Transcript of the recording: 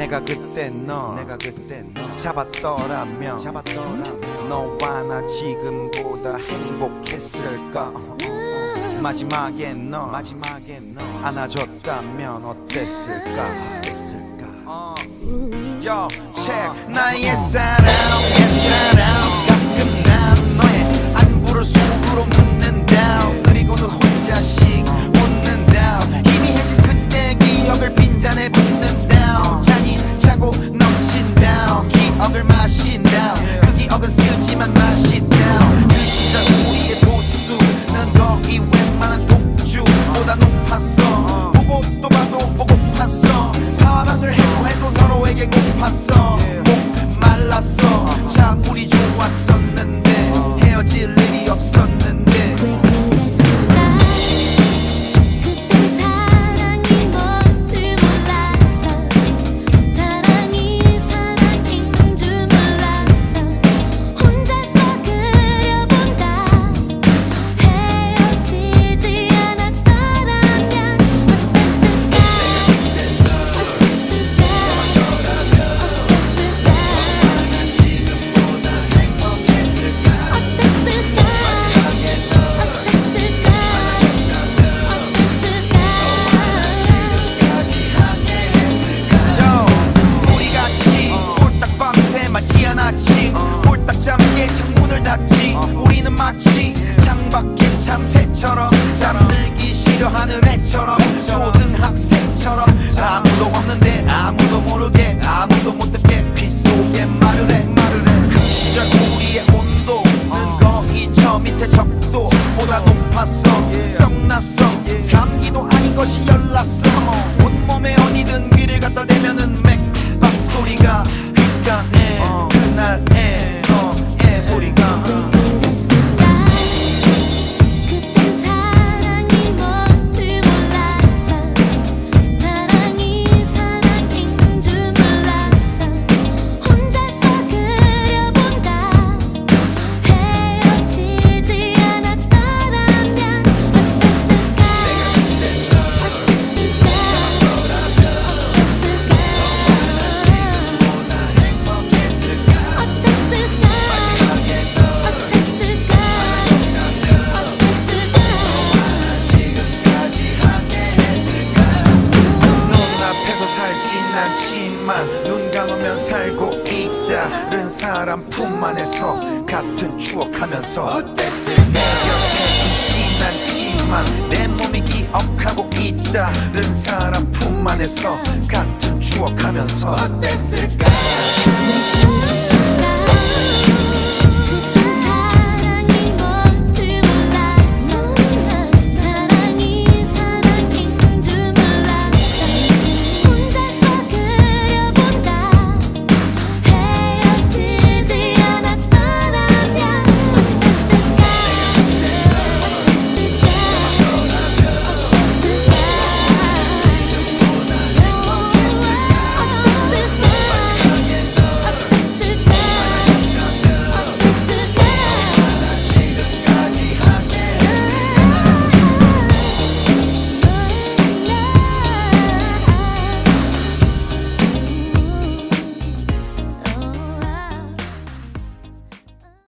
내가 그때 너 내가 그때 너 잡았더라면 잡았더라면 너와 나 지금보다 행복했을까? 마지막에 너 마지막에 너 안아줬다면 어땠을까? 어땠을까? 어. Yo, check. 나의 사랑 않았지. 홀딱 잠게 창문을 닫지. 우리는 마치 창밖의 참새처럼 잠들기 싫어하는 애처럼 초등학생처럼 아무도 없는데 아무도 모르게 아무도 못 듣게 귀 속에 말을 해 말을 해그 시절 우리의 온도는 거의 저 밑에 적도보다 높았어. 썩났어. 감기도 아닌 것이 열났어 않지만 눈 감으면 살고 있다 른 사람 품 안에서 같은 추억하면서 어땠을까 곁에 있진 않지만 내 몸이 기억하고 있다 른 사람 품 안에서 같은 추억하면서 어땠을까